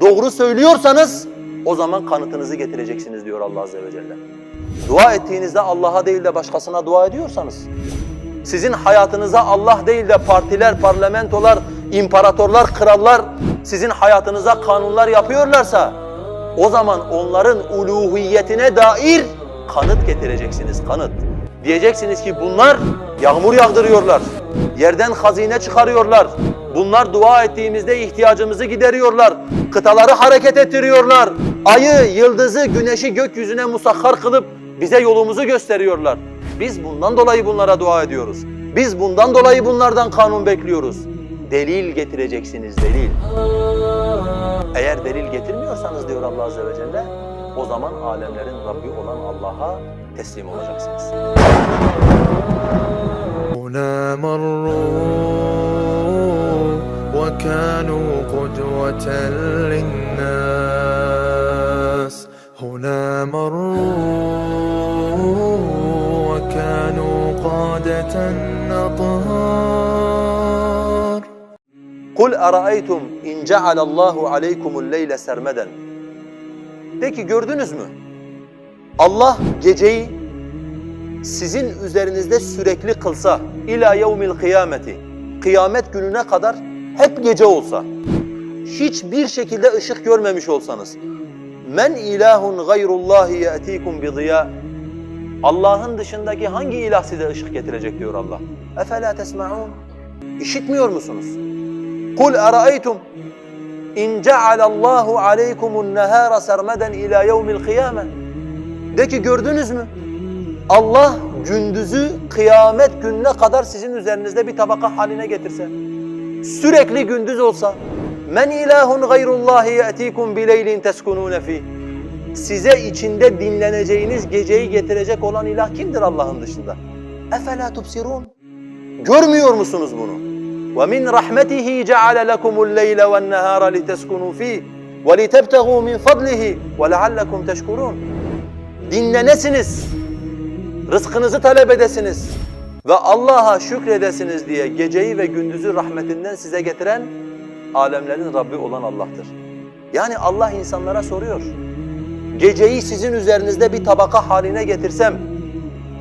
doğru söylüyorsanız o zaman kanıtınızı getireceksiniz diyor Allah Azze ve Celle. Dua ettiğinizde Allah'a değil de başkasına dua ediyorsanız, sizin hayatınıza Allah değil de partiler, parlamentolar, imparatorlar, krallar sizin hayatınıza kanunlar yapıyorlarsa o zaman onların uluhiyetine dair kanıt getireceksiniz, kanıt. Diyeceksiniz ki bunlar yağmur yağdırıyorlar, yerden hazine çıkarıyorlar, bunlar dua ettiğimizde ihtiyacımızı gideriyorlar, kıtaları hareket ettiriyorlar, ayı, yıldızı, güneşi gökyüzüne musakhar kılıp bize yolumuzu gösteriyorlar. Biz bundan dolayı bunlara dua ediyoruz. Biz bundan dolayı bunlardan kanun bekliyoruz. Delil getireceksiniz, delil. Eğer delil getirmiyorsanız diyor Allah Azze ve Celle, o zaman alemlerin Rabbi olan Allah'a teslim olacaksınız. قدوة للناس هنا مروا وكانوا قادة أطهار Kul araeytum in cealallahu aleykumul leyle sermeden. De ki gördünüz mü? Allah geceyi sizin üzerinizde sürekli kılsa ila yevmil kıyameti kıyamet gününe kadar hep gece olsa hiçbir şekilde ışık görmemiş olsanız men ilahun gayrullahi yatikum bi ziya Allah'ın dışındaki hangi ilah size ışık getirecek diyor Allah. Efela tesmaun? İşitmiyor musunuz? Kul araeytum in cealallahu aleykumun nehara sermeden ila yevmil kıyame. De ki gördünüz mü? Allah gündüzü kıyamet gününe kadar sizin üzerinizde bir tabaka haline getirse. Sürekli gündüz olsa. Men ilahun gayrullahi yatikum bileylin teskunun fi. Size içinde dinleneceğiniz geceyi getirecek olan ilah kimdir Allah'ın dışında? Efela tubsirun? Görmüyor musunuz bunu? وَمِنْ رَحْمَتِهِ جَعَلَ لَكُمُ اللَّيْلَ وَالنَّهَارَ لِتَسْكُنُوا ف۪يهِ وَلِتَبْتَغُوا مِنْ فَضْلِهِ وَلَعَلَّكُمْ تَشْكُرُونَ Dinlenesiniz, rızkınızı talep edesiniz ve Allah'a şükredesiniz diye geceyi ve gündüzü rahmetinden size getiren alemlerin Rabbi olan Allah'tır. Yani Allah insanlara soruyor. Geceyi sizin üzerinizde bir tabaka haline getirsem,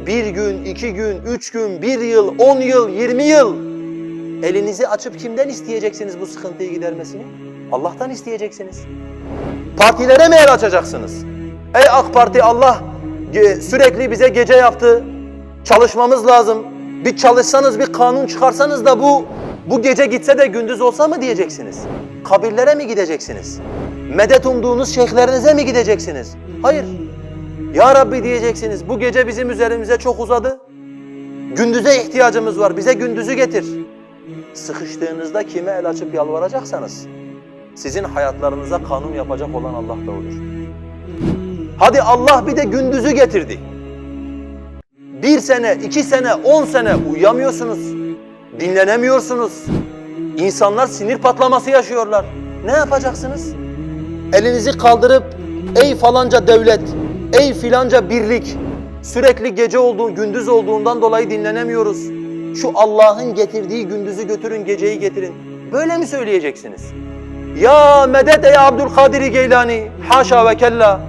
bir gün, iki gün, üç gün, bir yıl, on yıl, yirmi yıl elinizi açıp kimden isteyeceksiniz bu sıkıntıyı gidermesini? Allah'tan isteyeceksiniz. Partilere mi el açacaksınız? Ey AK Parti Allah ge- sürekli bize gece yaptı. Çalışmamız lazım. Bir çalışsanız, bir kanun çıkarsanız da bu bu gece gitse de gündüz olsa mı diyeceksiniz? Kabirlere mi gideceksiniz? Medet umduğunuz şeyhlerinize mi gideceksiniz? Hayır. Ya Rabbi diyeceksiniz. Bu gece bizim üzerimize çok uzadı. Gündüze ihtiyacımız var. Bize gündüzü getir. Sıkıştığınızda kime el açıp yalvaracaksanız sizin hayatlarınıza kanun yapacak olan Allah da odur. Hadi Allah bir de gündüzü getirdi. Bir sene, iki sene, on sene uyuyamıyorsunuz. Dinlenemiyorsunuz. İnsanlar sinir patlaması yaşıyorlar. Ne yapacaksınız? Elinizi kaldırıp ey falanca devlet, ey filanca birlik sürekli gece olduğu, gündüz olduğundan dolayı dinlenemiyoruz. Şu Allah'ın getirdiği gündüzü götürün, geceyi getirin. Böyle mi söyleyeceksiniz? Ya medet ey Abdülkadir Geylani, haşa ve kella.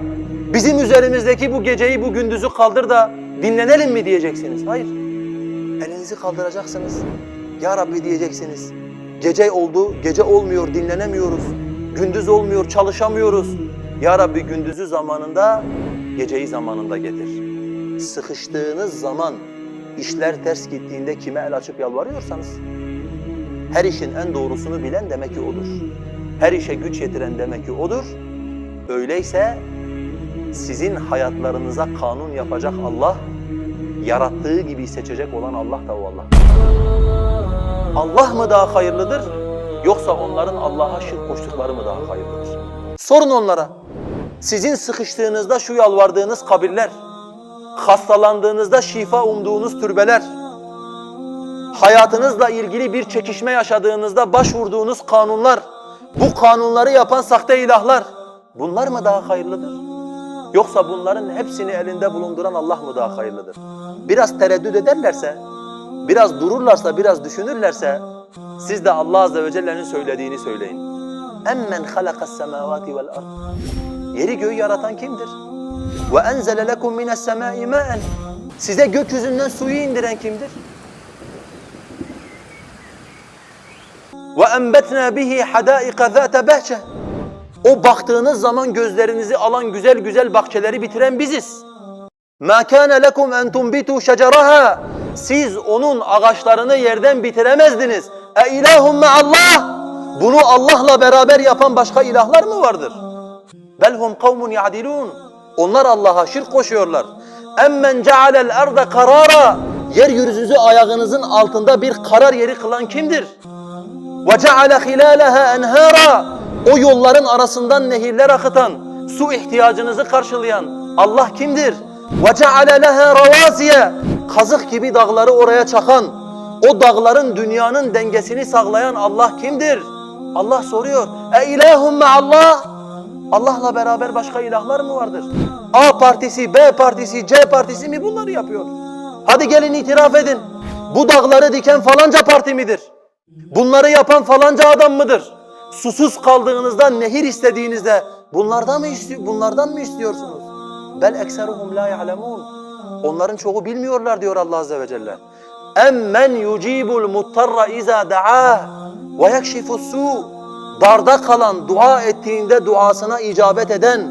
Bizim üzerimizdeki bu geceyi, bu gündüzü kaldır da dinlenelim mi diyeceksiniz? Hayır. Elinizi kaldıracaksınız. Ya Rabbi diyeceksiniz. Gece oldu, gece olmuyor, dinlenemiyoruz. Gündüz olmuyor, çalışamıyoruz. Ya Rabbi gündüzü zamanında, geceyi zamanında getir. Sıkıştığınız zaman, işler ters gittiğinde kime el açıp yalvarıyorsanız, her işin en doğrusunu bilen demek ki odur. Her işe güç yetiren demek ki odur. Öyleyse sizin hayatlarınıza kanun yapacak Allah, yarattığı gibi seçecek olan Allah da o Allah. Allah mı daha hayırlıdır yoksa onların Allah'a şirk koştukları mı daha hayırlıdır? Sorun onlara. Sizin sıkıştığınızda şu yalvardığınız kabirler, hastalandığınızda şifa umduğunuz türbeler, hayatınızla ilgili bir çekişme yaşadığınızda başvurduğunuz kanunlar, bu kanunları yapan sahte ilahlar, bunlar mı daha hayırlıdır? Yoksa bunların hepsini elinde bulunduran Allah mı daha hayırlıdır? Biraz tereddüt ederlerse, Biraz dururlarsa, biraz düşünürlerse siz de Allah Azze ve Celle'nin söylediğini söyleyin. Emmen halakas semavati vel ard. Yeri göğü yaratan kimdir? Ve enzele lekum mines semai maen. Size gökyüzünden suyu indiren kimdir? Ve enbetna bihi hadaika zate bahçe. O baktığınız zaman gözlerinizi alan güzel güzel bahçeleri bitiren biziz. Ma kana lekum en tunbitu şeceraha. Siz onun ağaçlarını yerden bitiremezdiniz. E ilahum Allah. Bunu Allah'la beraber yapan başka ilahlar mı vardır? Belhum kavmun ya'dilun. Onlar Allah'a şirk koşuyorlar. Emmen cealel arda karara. Yeryüzünüzü ayağınızın altında bir karar yeri kılan kimdir? Ve ceale hilalaha enhara. O yolların arasından nehirler akıtan, su ihtiyacınızı karşılayan Allah kimdir? Ve ceale leha ravasiye. Kazık gibi dağları oraya çakan, o dağların dünyanın dengesini sağlayan Allah kimdir? Allah soruyor. E ilahum Allah. Allah'la beraber başka ilahlar mı vardır? A partisi, B partisi, C partisi mi bunları yapıyor? Hadi gelin itiraf edin. Bu dağları diken falanca parti midir? Bunları yapan falanca adam mıdır? Susuz kaldığınızda, nehir istediğinizde bunlardan mı istiyor, bunlardan mı istiyorsunuz? Bel ekseruhum la ya'lemun. Onların çoğu bilmiyorlar diyor Allah azze ve celle. Emmen yucibul muttarra iza da'a ve yekşifus su. Darda kalan dua ettiğinde duasına icabet eden,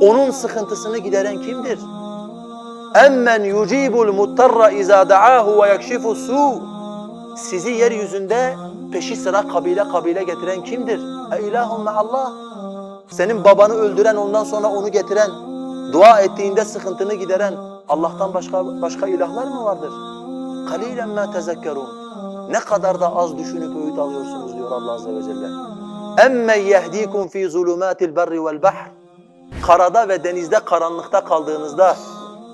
onun sıkıntısını gideren kimdir? Emmen yucibul muttarra iza da'ahu ve yekşifus su. Sizi yeryüzünde peşi sıra kabile kabile getiren kimdir? E ilahun Allah. Senin babanı öldüren ondan sonra onu getiren, dua ettiğinde sıkıntını gideren Allah'tan başka başka ilahlar mı vardır? Kalilen ma tezekkerun. Ne kadar da az düşünüp öğüt alıyorsunuz diyor Allah azze ve celle. Emme yehdikum fi zulumatil berri vel bahr. Karada ve denizde karanlıkta kaldığınızda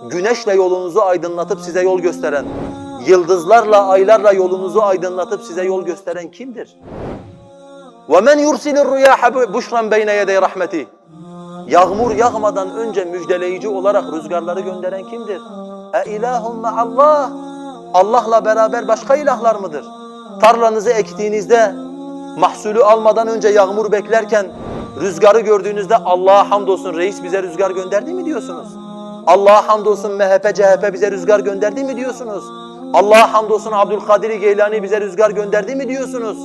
güneşle yolunuzu aydınlatıp size yol gösteren, yıldızlarla, aylarla yolunuzu aydınlatıp size yol gösteren kimdir? وَمَنْ يُرْسِلِ الرُّيَاحَ بُشْرًا بَيْنَ يَدَيْ رَحْمَتِهِ Yağmur yağmadan önce müjdeleyici olarak rüzgarları gönderen kimdir? E ilahum Allah. Allah'la beraber başka ilahlar mıdır? Tarlanızı ektiğinizde mahsulü almadan önce yağmur beklerken rüzgarı gördüğünüzde Allah'a hamdolsun reis bize rüzgar gönderdi mi diyorsunuz? Allah'a hamdolsun MHP, CHP bize rüzgar gönderdi mi diyorsunuz? Allah'a hamdolsun Abdülkadir Geylani bize rüzgar gönderdi mi diyorsunuz?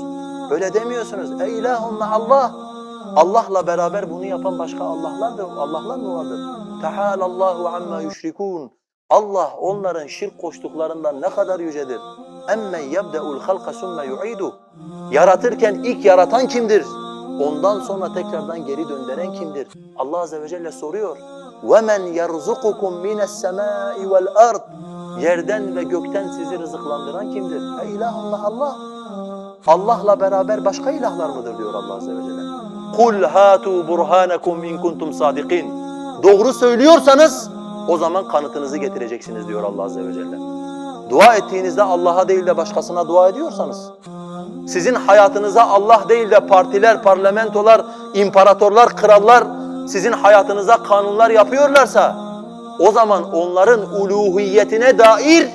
Öyle demiyorsunuz. Ey ilahum Allah. Allah'la beraber bunu yapan başka Allah'lar da Allah'lar mı vardır? Tehalallahu amma yüşrikun. Allah onların şirk koştuklarından ne kadar yücedir. Emme yebde'ul halqa sümme yu'idu. Yaratırken ilk yaratan kimdir? Ondan sonra tekrardan geri döndüren kimdir? Allah azze ve celle soruyor. وَمَنْ يَرْزُقُكُمْ مِنَ السَّمَاءِ وَالْأَرْضِ Yerden ve gökten sizi rızıklandıran kimdir? E ilahullah Allah. Allah'la beraber başka ilahlar mıdır diyor Allah azze ve celle. Kul hatu burhanakum in kuntum sadikin. Doğru söylüyorsanız o zaman kanıtınızı getireceksiniz diyor Allah azze ve celle. Dua ettiğinizde Allah'a değil de başkasına dua ediyorsanız, sizin hayatınıza Allah değil de partiler, parlamentolar, imparatorlar, krallar sizin hayatınıza kanunlar yapıyorlarsa o zaman onların uluhiyetine dair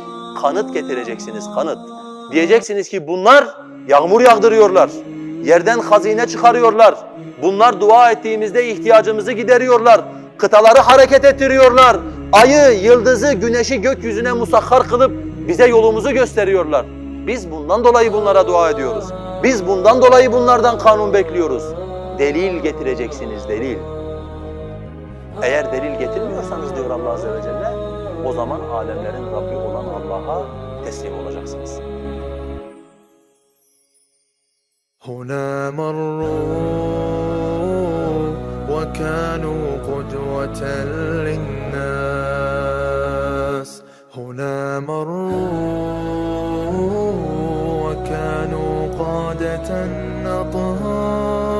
kanıt getireceksiniz, kanıt. Diyeceksiniz ki bunlar yağmur yağdırıyorlar, yerden hazine çıkarıyorlar. Bunlar dua ettiğimizde ihtiyacımızı gideriyorlar, kıtaları hareket ettiriyorlar. Ayı, yıldızı, güneşi gökyüzüne musakhar kılıp bize yolumuzu gösteriyorlar. Biz bundan dolayı bunlara dua ediyoruz. Biz bundan dolayı bunlardan kanun bekliyoruz. Delil getireceksiniz, delil. Eğer delil getirmiyorsanız diyor Allah Azze ve Celle, o zaman alemlerin Rabbi olan Allah'a teslim olacaksınız. هنا مروا وكانوا قدوة للناس. هنا مروا وكانوا قادة أطهار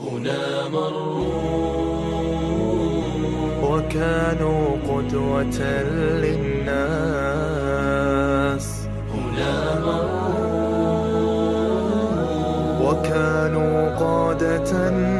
هنا مروا وكانوا قدوة للناس. sudden